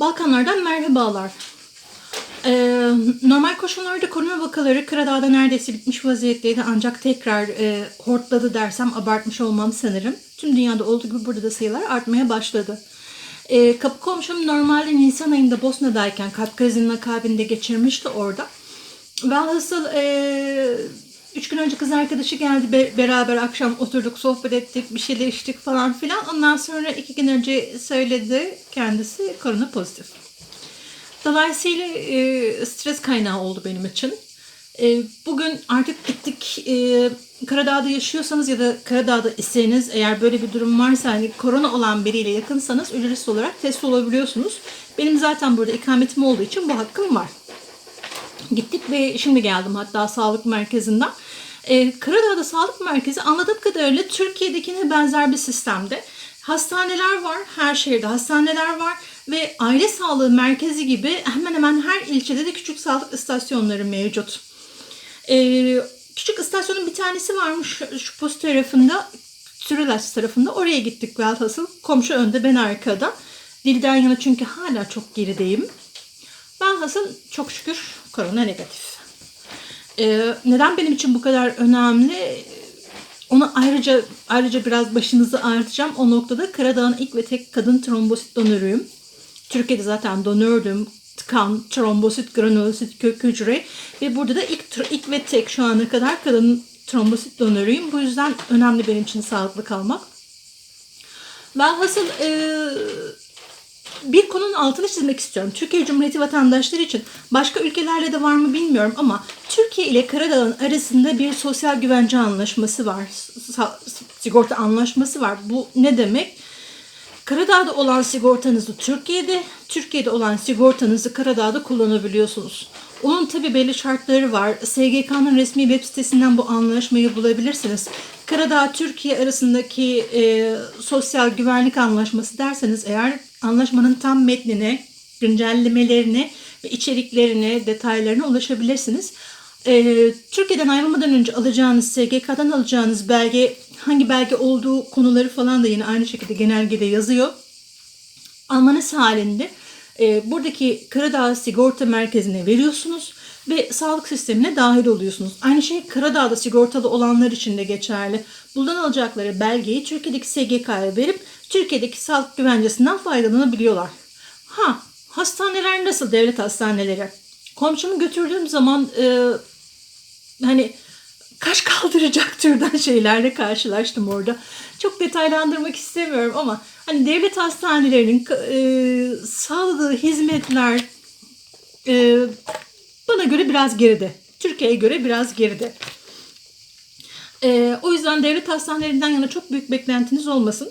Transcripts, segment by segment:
Balkanlardan merhabalar. Ee, normal koşullarda korona vakaları Karadağ'da neredeyse bitmiş vaziyetteydi ancak tekrar e, hortladı dersem abartmış olmam sanırım. Tüm dünyada olduğu gibi burada da sayılar artmaya başladı. Ee, kapı komşum normalde Nisan ayında Bosna'dayken kalp krizinin akabinde geçirmişti orada. Velhasıl e, üç gün önce kız arkadaşı geldi Be- beraber akşam oturduk sohbet ettik bir şeyler içtik falan filan. Ondan sonra iki gün önce söyledi kendisi korona pozitif. Dolayısıyla e, stres kaynağı oldu benim için. E, bugün artık gittik e, Karadağ'da yaşıyorsanız ya da Karadağ'da iseniz eğer böyle bir durum varsa hani korona olan biriyle yakınsanız ücretsiz olarak test olabiliyorsunuz. Benim zaten burada ikametim olduğu için bu hakkım var. Gittik ve şimdi geldim hatta sağlık merkezinden. Ee, Karadağ'da sağlık merkezi anladığım kadarıyla Türkiye'dekine benzer bir sistemde. Hastaneler var, her şehirde hastaneler var ve aile sağlığı merkezi gibi hemen hemen her ilçede de küçük sağlık istasyonları mevcut. Ee, küçük istasyonun bir tanesi varmış şu, post tarafında, Sürülaç tarafında. Oraya gittik velhasıl. Komşu önde, ben arkada. Dilden yana çünkü hala çok gerideyim. Ben hasıl çok şükür korona negatif. Ee, neden benim için bu kadar önemli? Onu ayrıca ayrıca biraz başınızı ağrıtacağım. O noktada Karadağ'ın ilk ve tek kadın trombosit donörüyüm. Türkiye'de zaten donördüm. Kan, trombosit, granulosit, kök hücre ve burada da ilk, ilk ve tek şu ana kadar kadın trombosit donörüyüm. Bu yüzden önemli benim için sağlıklı kalmak. Velhasıl e, bir konunun altını çizmek istiyorum. Türkiye Cumhuriyeti vatandaşları için başka ülkelerle de var mı bilmiyorum ama Türkiye ile Karadağ'ın arasında bir sosyal güvence anlaşması var. Sigorta anlaşması var. Bu ne demek? Karadağ'da olan sigortanızı Türkiye'de, Türkiye'de olan sigortanızı Karadağ'da kullanabiliyorsunuz. Onun tabi belli şartları var. SGK'nın resmi web sitesinden bu anlaşmayı bulabilirsiniz. Karadağ Türkiye arasındaki e, sosyal güvenlik anlaşması derseniz eğer anlaşmanın tam metnine, güncellemelerine ve içeriklerine, detaylarına ulaşabilirsiniz. E, Türkiye'den ayrılmadan önce alacağınız SGK'dan alacağınız belge hangi belge olduğu konuları falan da yine aynı şekilde genelgede yazıyor. Almanız halinde e, buradaki Karadağ Sigorta Merkezi'ne veriyorsunuz ve sağlık sistemine dahil oluyorsunuz. Aynı şey Karadağ'da sigortalı olanlar için de geçerli. Buradan alacakları belgeyi Türkiye'deki SGK'ya verip Türkiye'deki sağlık güvencesinden faydalanabiliyorlar. Ha, hastaneler nasıl devlet hastaneleri? Komşumu götürdüğüm zaman e, hani kaş kaldıracak türden şeylerle karşılaştım orada. Çok detaylandırmak istemiyorum ama hani devlet hastanelerinin e, sağladığı hizmetler e, bana göre biraz geride. Türkiye'ye göre biraz geride. E, o yüzden devlet hastanelerinden yana çok büyük beklentiniz olmasın.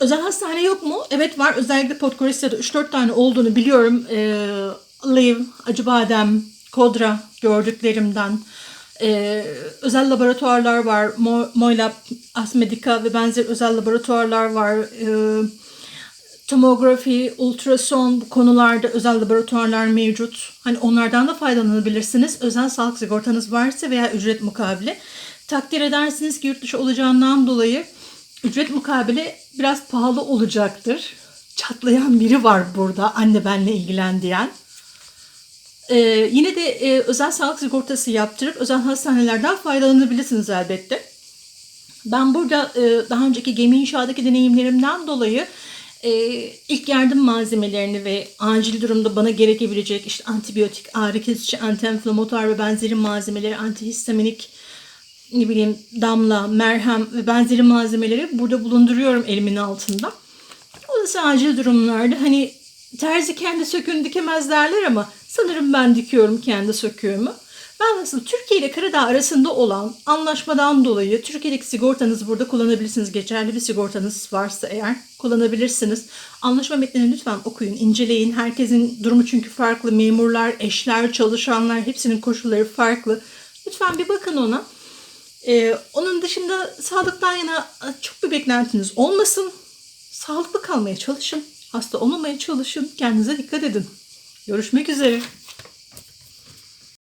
Özel hastane yok mu? Evet var. Özellikle Podgorica'da 3-4 tane olduğunu biliyorum. E, Liv, Acıbadem, Kodra gördüklerimden. Ee, özel laboratuvarlar var. Mo- Moylab, Asmedica ve benzer özel laboratuvarlar var. Ee, tomografi, ultrason bu konularda özel laboratuvarlar mevcut. Hani onlardan da faydalanabilirsiniz. Özel sağlık sigortanız varsa veya ücret mukabili. Takdir edersiniz ki yurt dışı olacağından dolayı ücret mukabili biraz pahalı olacaktır. Çatlayan biri var burada anne benle ilgilen diyen. Ee, yine de e, özel sağlık sigortası yaptırıp özel hastanelerden faydalanabilirsiniz elbette. Ben burada e, daha önceki gemi inşaatdaki deneyimlerimden dolayı e, ilk yardım malzemelerini ve acil durumda bana gerekebilecek işte antibiyotik, ağrı kesici, antiinflamatuar ve benzeri malzemeleri, antihistaminik, ne bileyim damla, merhem ve benzeri malzemeleri burada bulunduruyorum elimin altında. Olası acil durumlarda hani terzi kendi söküğünü dikemez derler ama sanırım ben dikiyorum kendi söküğümü. Ben nasıl Türkiye ile Karadağ arasında olan anlaşmadan dolayı Türkiye'deki sigortanızı burada kullanabilirsiniz. Geçerli bir sigortanız varsa eğer kullanabilirsiniz. Anlaşma metnini lütfen okuyun, inceleyin. Herkesin durumu çünkü farklı. Memurlar, eşler, çalışanlar hepsinin koşulları farklı. Lütfen bir bakın ona. Ee, onun dışında sağlıktan yana çok bir beklentiniz olmasın. Sağlıklı kalmaya çalışın. Hasta olmamaya çalışın. Kendinize dikkat edin. Görüşmek üzere.